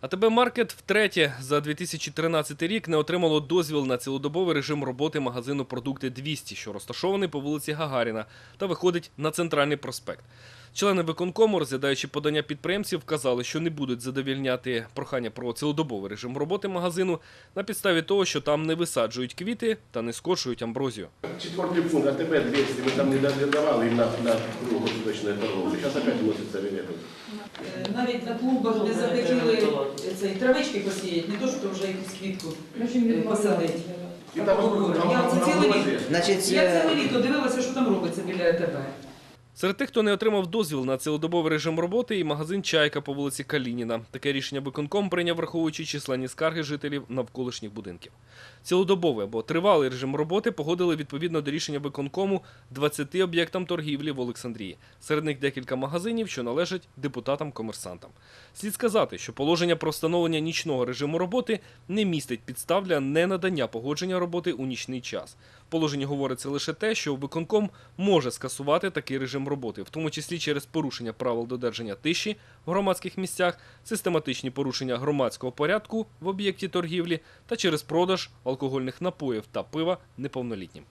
АТБ Маркет втретє за 2013 рік не отримало дозвіл на цілодобовий режим роботи магазину Продукти 200, що розташований по вулиці Гагаріна та виходить на центральний проспект. Члени виконкому, розглядаючи подання підприємців, вказали, що не будуть задовільняти прохання про цілодобовий режим роботи магазину на підставі того, що там не висаджують квіти та не скошують амброзію. Четвертый пункт, АТБ 200, мы там не давали им на, на круглосуточную торговлю. Сейчас опять вносится ребята. Е, Навіть на клумбах не захотіли цей травички посіяти, не то, що вже якусь квітку е, посадити. І там Я Я е, літо дивилася, що там робиться біля тебе. Серед тих, хто не отримав дозвіл на цілодобовий режим роботи, і магазин Чайка по вулиці Калініна. Таке рішення виконком прийняв, враховуючи численні скарги жителів навколишніх будинків. Цілодобовий або тривалий режим роботи погодили відповідно до рішення виконкому 20 об'єктам торгівлі в Олександрії. Серед них декілька магазинів, що належать депутатам-комерсантам. Слід сказати, що положення про встановлення нічного режиму роботи не містить підстав для ненадання погодження роботи у нічний час. Положенні говориться лише те, що виконком може скасувати такий режим роботи, в тому числі через порушення правил додержання тиші в громадських місцях, систематичні порушення громадського порядку в об'єкті торгівлі та через продаж алкогольних напоїв та пива неповнолітнім.